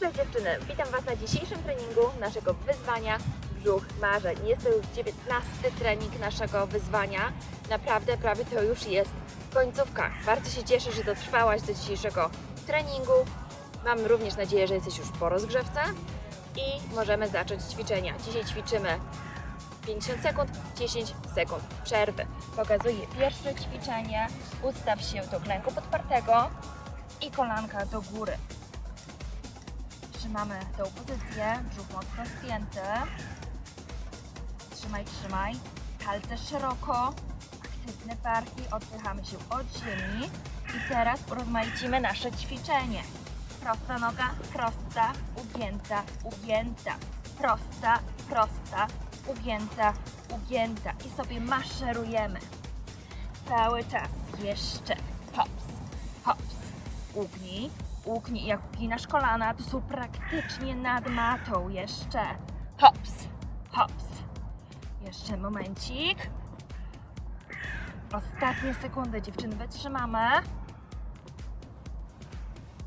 Cześć dziewczyny, witam Was na dzisiejszym treningu naszego wyzwania Brzuch Marzeń. Jest to już 19 trening naszego wyzwania. Naprawdę prawie to już jest końcówka. Bardzo się cieszę, że dotrwałaś do dzisiejszego treningu. Mam również nadzieję, że jesteś już po rozgrzewce i możemy zacząć ćwiczenia. Dzisiaj ćwiczymy 50 sekund, 10 sekund przerwy. Pokazuję pierwsze ćwiczenie. Ustaw się do klęku podpartego i kolanka do góry. Trzymamy tą pozycję, brzuch mocno spięty. Trzymaj, trzymaj. Palce szeroko, aktywne barki, odpychamy się od ziemi. I teraz urozmaicimy nasze ćwiczenie. Prosta noga, prosta, ugięta, ugięta. Prosta, prosta, ugięta, ugięta. I sobie maszerujemy. Cały czas. Jeszcze. Hops, hops. Ugnij, ugnij. Jak uginasz kolana, to są praktycznie nad matą. Jeszcze. Hops, hops. Jeszcze momencik. Ostatnie sekundy, dziewczyny, wytrzymamy.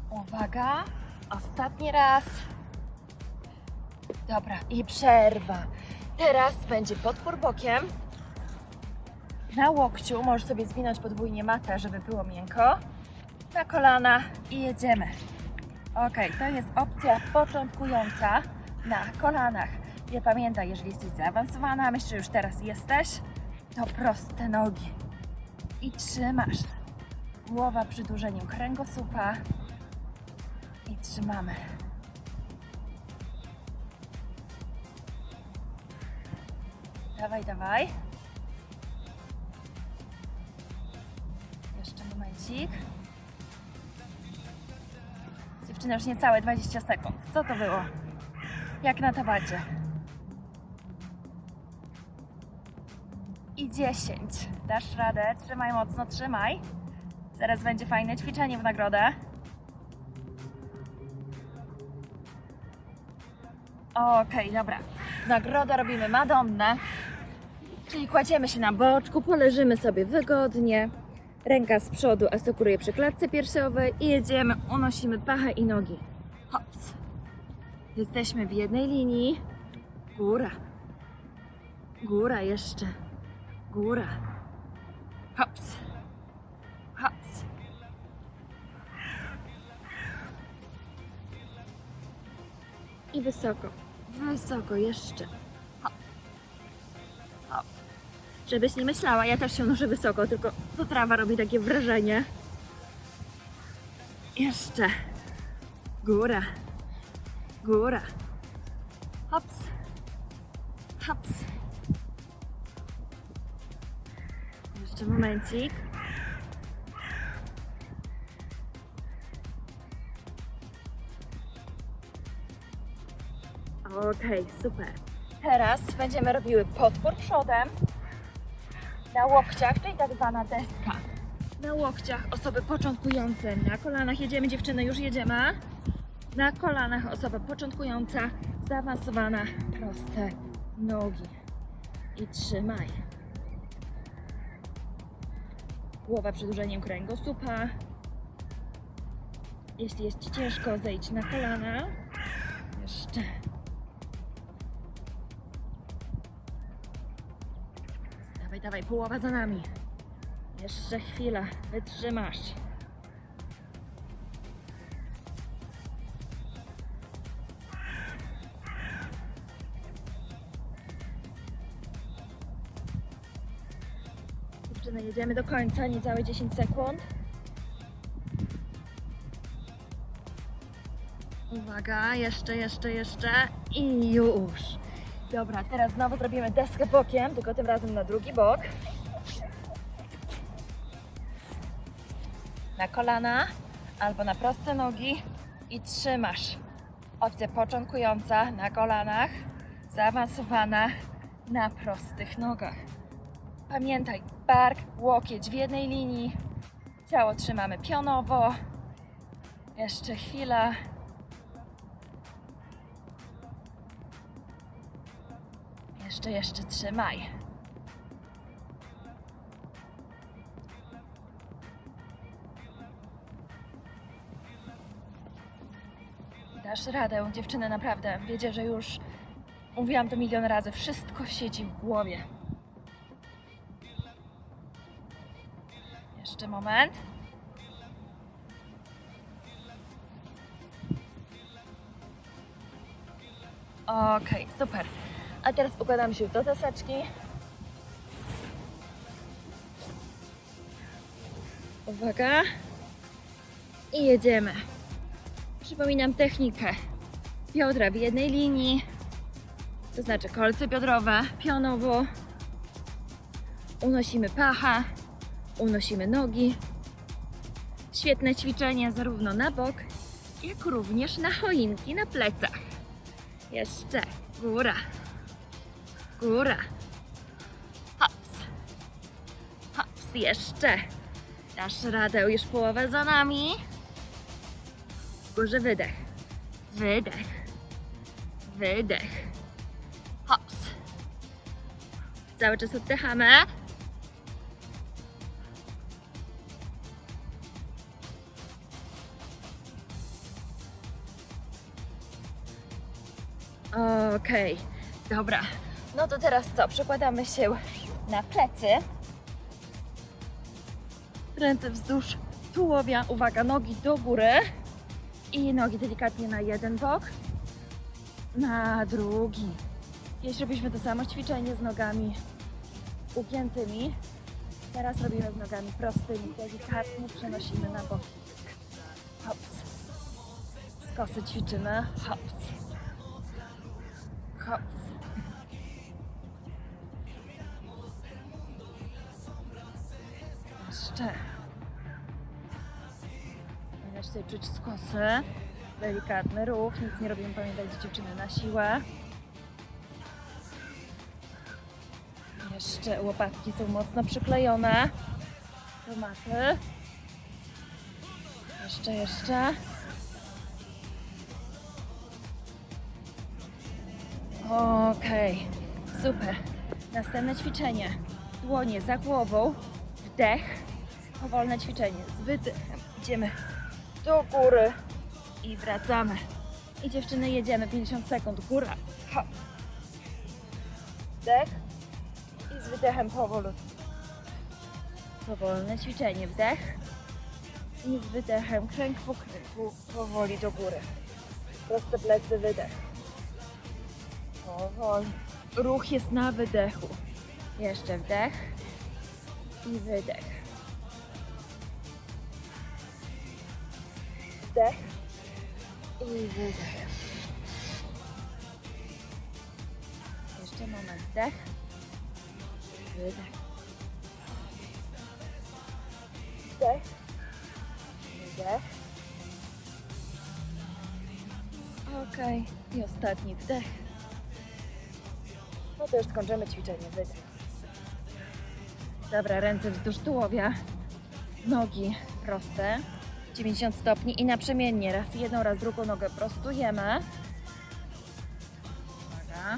Uwaga. Ostatni raz. Dobra, i przerwa. Teraz będzie podpór bokiem. Na łokciu możesz sobie zwinąć podwójnie matę, żeby było miękko. Na kolana i jedziemy. Ok, to jest opcja początkująca na kolanach. Nie pamiętaj, jeżeli jesteś zaawansowana, myślę, że już teraz jesteś, to proste nogi. I trzymasz. Głowa przydłużeniem kręgosłupa. I trzymamy. Dawaj, dawaj. Jeszcze momencik. Dziewczyny, już niecałe 20 sekund. Co to było? Jak na tabacie. I 10. Dasz radę. Trzymaj mocno, trzymaj. Zaraz będzie fajne ćwiczenie w nagrodę. Okej, dobra. Nagrodę robimy Madonnę. Czyli kładziemy się na boczku, poleżymy sobie wygodnie. Ręka z przodu asekuruje przy klatce piersiowej i jedziemy, unosimy pachę i nogi. Hops. Jesteśmy w jednej linii. Góra. Góra jeszcze. Góra. Hops. Hops. I wysoko. Wysoko jeszcze. Żebyś nie myślała, ja też się noszę wysoko, tylko to trawa robi takie wrażenie. Jeszcze. Góra. Góra. Hops. Hops. Jeszcze momencik. Okej, super. Teraz będziemy robiły podpór przodem na łokciach, czyli tak zwana deska. Na łokciach osoby początkujące, na kolanach jedziemy dziewczyny, już jedziemy. Na kolanach osoba początkująca, zaawansowana, proste nogi. I trzymaj. Głowa przedłużeniem kręgosłupa. Jeśli jest Ci ciężko, zejdź na kolana. Jeszcze. Dawaj, połowa za nami. Jeszcze chwila, wytrzymasz. Dziewczyny, jedziemy do końca, niecałe 10 sekund. Uwaga, jeszcze, jeszcze, jeszcze i już. Dobra, teraz znowu zrobimy deskę bokiem, tylko tym razem na drugi bok. Na kolana albo na proste nogi i trzymasz. Opcja początkująca na kolanach, zaawansowana na prostych nogach. Pamiętaj, bark, łokieć w jednej linii, ciało trzymamy pionowo. Jeszcze chwila. Jeszcze, jeszcze trzymaj. Dasz radę, dziewczyny, naprawdę. Wiecie, że już mówiłam to milion razy. Wszystko siedzi w głowie. Jeszcze moment. Okej, super. A teraz układam się do deseczki. Uwaga. I jedziemy. Przypominam technikę. Biodra w jednej linii, to znaczy kolce biodrowe, pionowo. Unosimy pacha, unosimy nogi. Świetne ćwiczenie zarówno na bok, jak również na choinki na plecach. Jeszcze góra, góra. Hops, hops, jeszcze. Dasz radę, już połowę za nami. W górze wydech, wydech, wydech. Hops. Cały czas oddychamy. Okej, dobra. No to teraz co? Przekładamy się na plecy. Ręce wzdłuż tułowia. Uwaga, nogi do góry. I nogi delikatnie na jeden bok, na drugi. Jeśli robiliśmy to samo ćwiczenie z nogami ugiętymi, teraz robimy z nogami prostymi. Delikatnie przenosimy na bok. Hops. Skosy ćwiczymy. Hops. Hops. Jeszcze. Tutaj czuć skosy. Delikatny ruch, nic nie robimy, pamiętajcie dziewczyny, na siłę. Jeszcze łopatki są mocno przyklejone do. Jeszcze, jeszcze. Okej, super. Następne ćwiczenie. Dłonie za głową, wdech, powolne ćwiczenie z wydechem. Idziemy do góry i wracamy. I dziewczyny jedziemy 50 sekund. Góra. Hop. Wdech i z wydechem powolutku. Powolne ćwiczenie. Wdech i z wydechem kręg po kręgu powoli do góry. Proste plecy, wydech. Powoli. Ruch jest na wydechu. Jeszcze wdech i wydech. Wdech i wydech. Jeszcze moment. Wdech. Wydech. Wdech. Wydech. I ostatni wdech. No to już skończymy ćwiczenie. Wydech. Dobra, ręce wzdłuż tułowia. Nogi proste. 90 stopni i naprzemiennie. Raz jedną, raz drugą nogę prostujemy. Uwaga.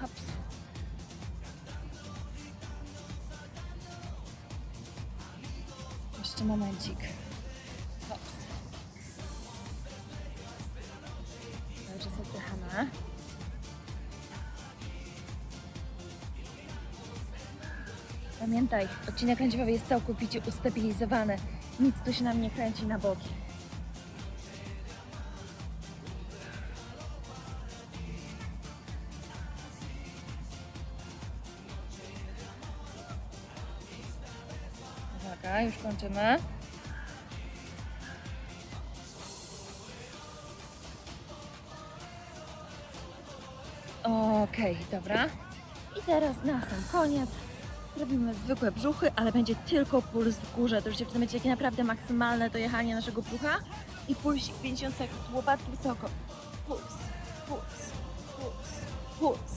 Hops. Jeszcze momencik. Hops. Cały oddychamy. Pamiętaj, odcinek lędźwiowy jest całkowicie ustabilizowany. Nic tu się nam nie kręci na boki. Uwaga, już kończymy. Okej, dobra. I teraz na sam koniec robimy zwykłe brzuchy, ale będzie tylko puls w górze. To już dziewczyny będzie takie naprawdę maksymalne dojechanie naszego brzucha. I pulsik 50 sekund, łopatki wysoko. Puls, puls, puls, puls.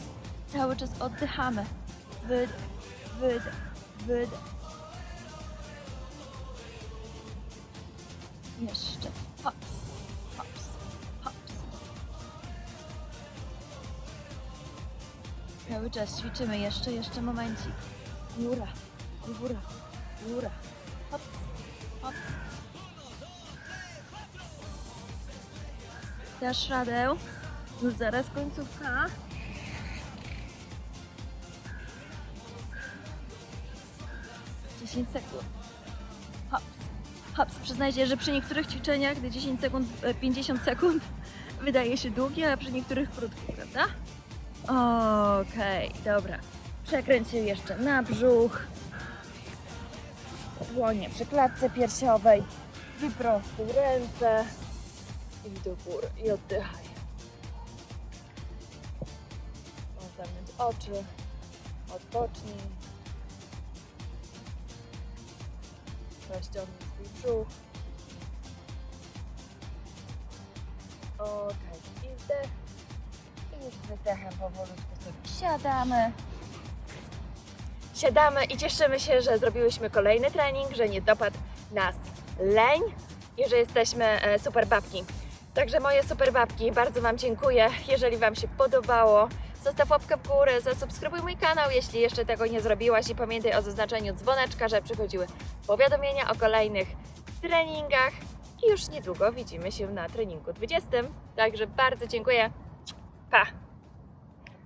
Cały czas oddychamy. Wydech, wydech, wydech. Jeszcze. Hops, hops, hops. Cały czas ćwiczymy. Jeszcze, jeszcze momencik. Góra, góra, góra. Hops, hops. Dasz radę. Już zaraz końcówka. Dziesięć sekund. Hops. Hops. Przyznajcie, że przy niektórych ćwiczeniach, gdy 10 sekund, e, 50 sekund wydaje się długie, a przy niektórych krótkie, prawda? Okej, dobra. Przekręć się jeszcze na brzuch. Dłonie przy klatce piersiowej. Wyprostuj ręce. I do góry. I oddychaj. Zamknąć oczy. Odpocznij. Rozciągnij swój brzuch. Okej. I wdech. I z wydechem powolutku sobie siadamy. Siadamy i cieszymy się, że zrobiłyśmy kolejny trening, że nie dopadł nas leń i że jesteśmy e, super babki. Także moje super babki, bardzo Wam dziękuję. Jeżeli Wam się podobało, zostaw łapkę w górę, zasubskrybuj mój kanał, jeśli jeszcze tego nie zrobiłaś i pamiętaj o zaznaczeniu dzwoneczka, że przychodziły powiadomienia o kolejnych treningach i już niedługo widzimy się na treningu 20. Także bardzo dziękuję. Pa!